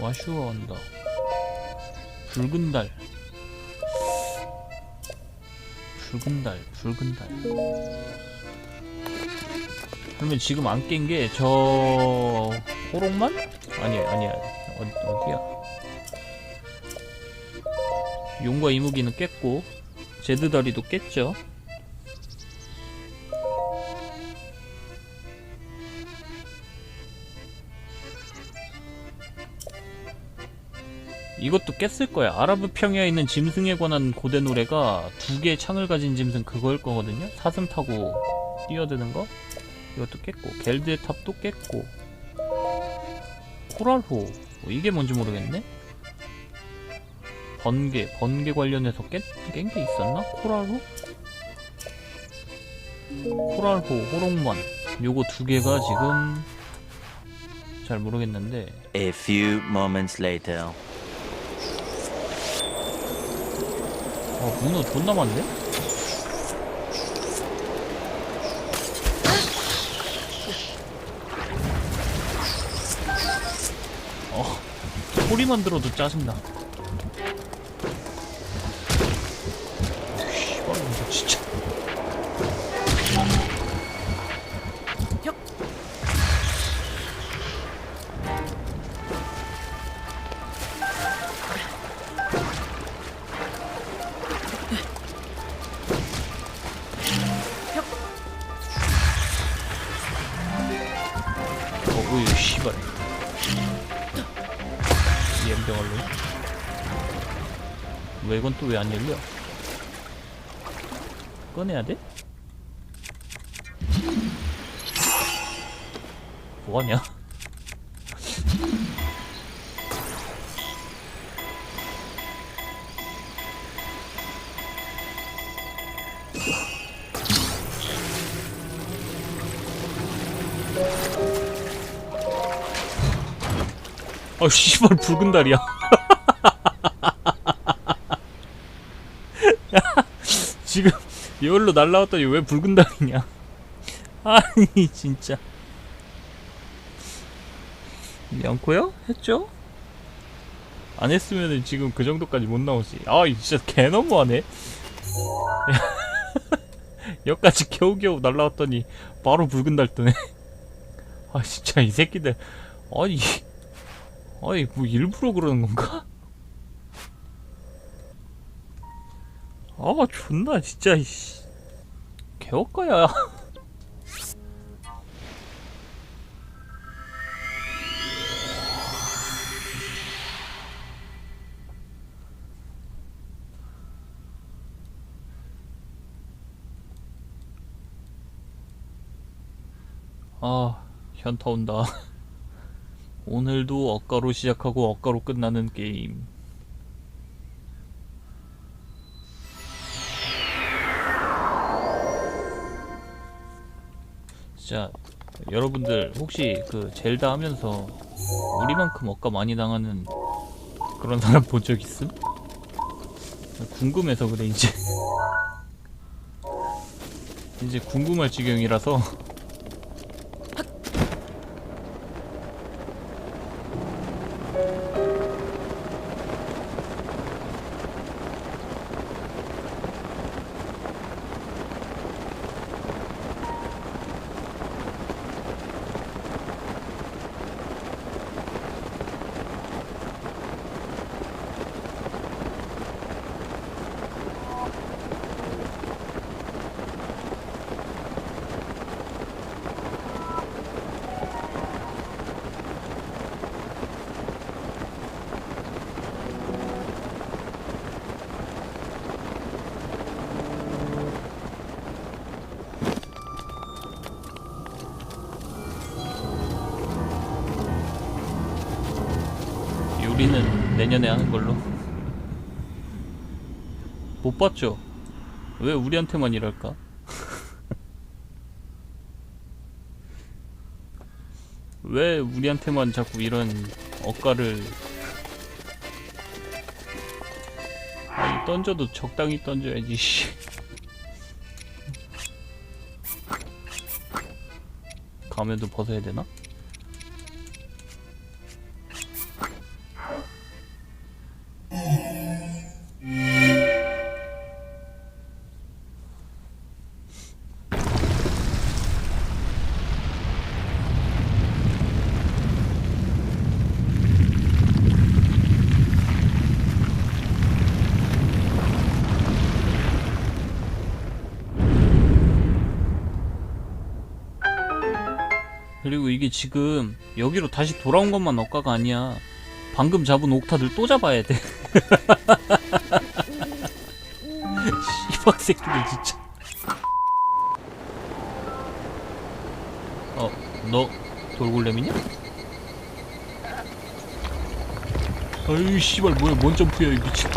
와슈어 언덕 붉은 달. 붉은 달 붉은 달. 그러면 지금 안 깬 게 저 호롱만? 아니야 아니야 어디, 어디야? 용과 이무기는 깼고 제드다리도 깼죠 이것도 깼을 거야. 아라브 평야에 있는 짐승에 관한 고대 노래가 두 개의 창을 가진 짐승 그거일 거거든요. 사슴 타고 뛰어드는 거. 이것도 깼고 겔드의 탑도 깼고 코랄호 뭐 이게 뭔지 모르겠네. 번개 번개 관련해서 깬 게 있었나? 코랄호? 코랄호 호롱만 요거 두 개가 지금 잘 모르겠는데 A few moments later. 어, 문어 존나 많네? 어, 소리만 들어도 짜증나. 왜 이건 또 왜 안 열려? 꺼내야 돼? 뭐하냐? 아 씨발 붉은 달이야. 지금 이걸로 날라왔더니 왜 붉은 달이냐? 아니 진짜. 양코요? 했죠? 안 했으면은 지금 그 정도까지 못 나오지. 아 진짜 개 너무하네. 여기까지 겨우겨우 날라왔더니 바로 붉은 달 뜨네. 아 진짜 이 새끼들. 아니 아니 뭐 일부러 그러는 건가? 아 존나 진짜 이씨. 개업가야. 아 현타 온다. 오늘도 억가로 시작하고 억가로 끝나는 게임. 진짜 여러분들 혹시 그 젤다 하면서 우리만큼 억가 많이 당하는 그런 사람 본 적 있음? 궁금해서 그래 이제 이제 궁금할 지경이라서 요리는 내년에 하는 걸로. 못 봤죠? 왜 우리한테만 이럴까? 왜 우리한테만 자꾸 이런 억가를 던져도 적당히 던져야지. 씨. 가면도 벗어야 되나? 이게 지금 여기로 다시 돌아온 것만 억가가 아니야. 방금 잡은 옥타들 또 잡아야 돼. 씨박 새끼들 진짜. 어, 너 돌골렘이냐? 어이 씨발 뭐야 뭔 점프야 이 미친.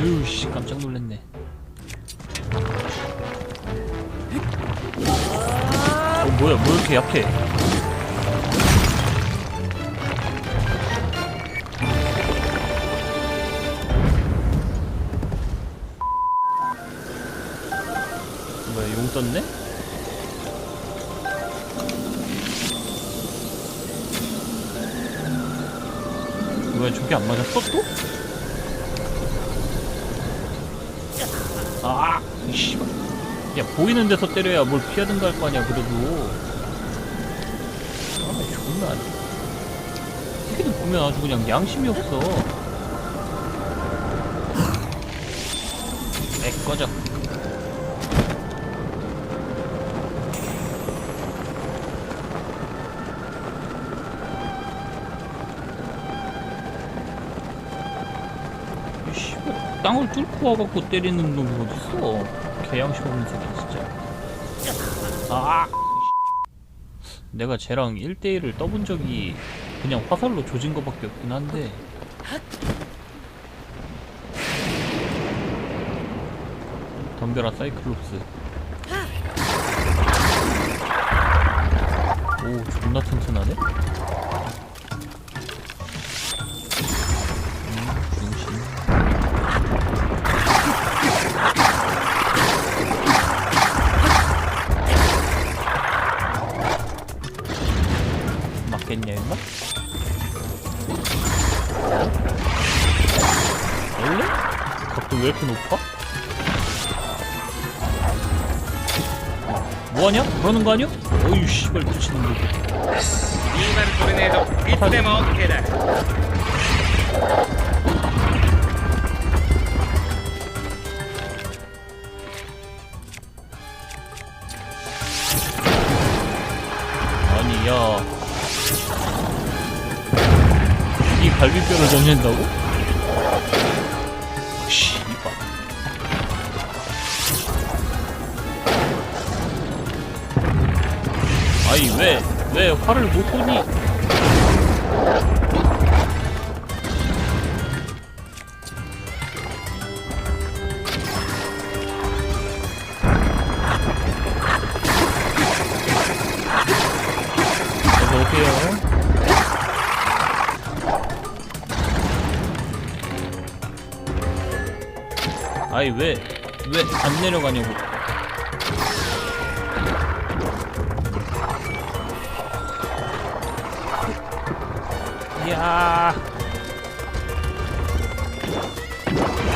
아유 씨 깜짝 놀랐네. 어 뭐야 뭐 이렇게 약해? 뭐야 용 떴네? 뭐야 저게 안 맞았어 또? 아, 씨발. 야 보이는 데서 때려야 뭘 피하든가 할 거 아니야 그래도. 아, 존나 안. 새끼들 보면 아주 그냥 양심이 없어. 에 꺼져. 땅을 뚫고 와갖고 때리는 놈이 어딨어? 개양심 없는 새끼 진짜. 아 내가 쟤랑 1대1을 떠본 적이 그냥 화살로 조진 거밖에 없긴 한데. 덤벼라 사이클롭스. 오 존나 튼튼하네 너왜 이렇게 높아? 뭐하냐? 그러는 거 아니야? 어휴 씨발 미치는 거. 아니 야이 갈비뼈를 정리한다고? 왜, 왜 화를 못 오세요. 아이 왜 왜 안 내려가냐고. 이야.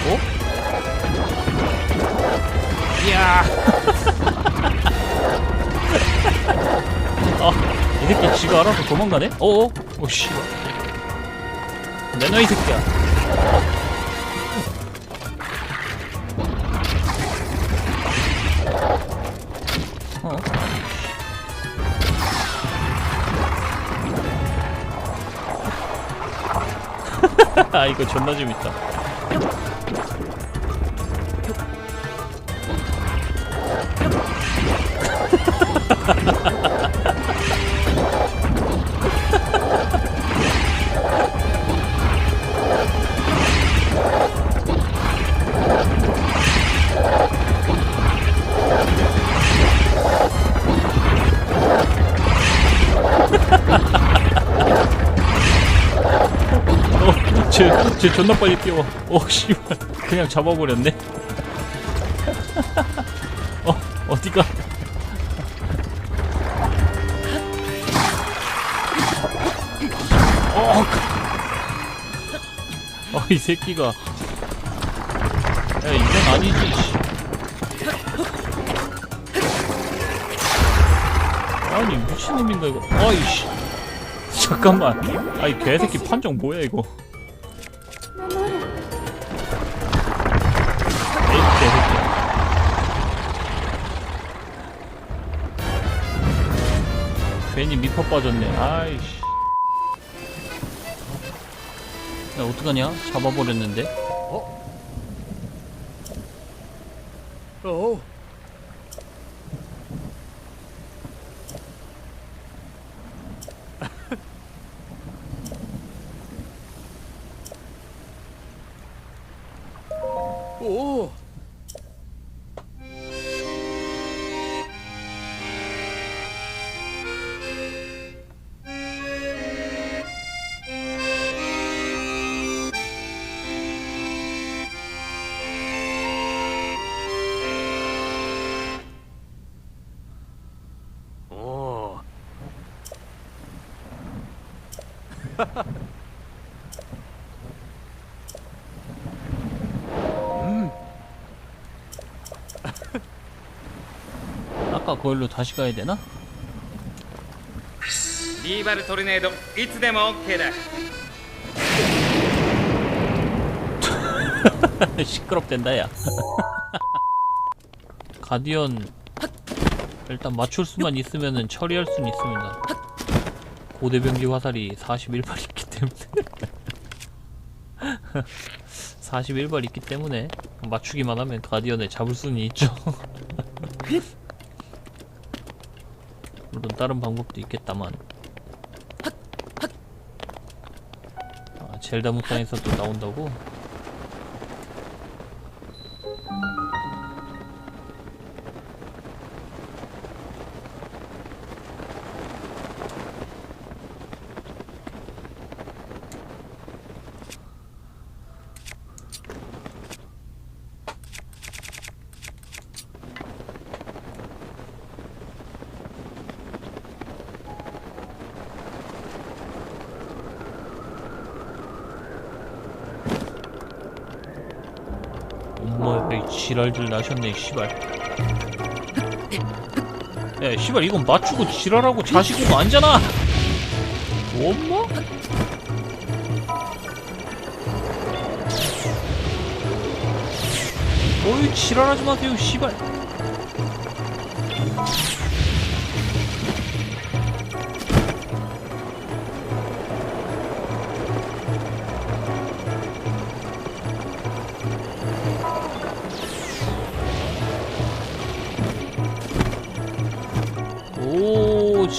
어? 이야. 아, 이 새끼 지가 알아서 도망가네? 어어? 오, 씨. 내놔, 이 새끼야. 어? 아, 이거 존나 재밌다. 쟤, 쟤 존나 빨리 뛰어. 어, 씨발. 그냥 잡아버렸네. 어, 어디가? 어, 그- 어, 이 새끼가. 야, 이건 아니지. 씨. 아니, 미친놈인가, 이거. 아이씨. 잠깐만. 아이, 개새끼 판정 뭐야, 이거. 괜히 밑밥 빠졌네. 아이씨. 야, 어떡하냐? 잡아버렸는데? 어. 오. 아까 거기로 다시 가야 되나? リーバルトルネードいつでも OK だ 시끄럽댄다 야 가디언 일단 맞출 수만 있으면은 처리할 수는 있습니다 고대병기 화살이 41발 있기 때문에. 41발 있기 때문에 맞추기만 하면 가디언을 잡을 수는 있죠. 물론 다른 방법도 있겠다만. 아, 젤다 무쌍에서 또 나온다고? 지랄질 나셨네 씨발. 야 씨발 이건 맞추고 지랄하고 자시고 아니잖아! 엄마? 어이 지랄하지 마세요 씨발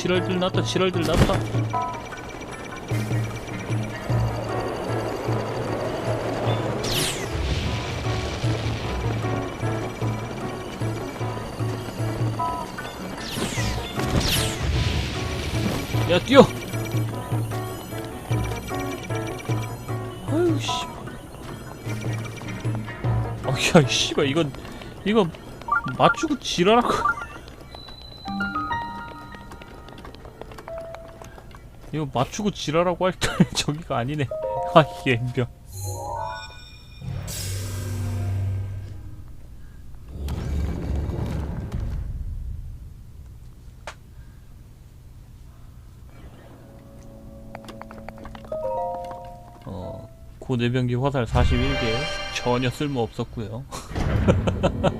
지랄들 났다 지랄들 났다. 야 뛰어! 아유 씨발 아야 씨발 이건 이건 맞추고 지랄하고 이거 맞추고 지랄하고 할때 저기가 아니네. 아, 얘병. 어, 고대병기 화살 41개 전혀 쓸모 없었고요.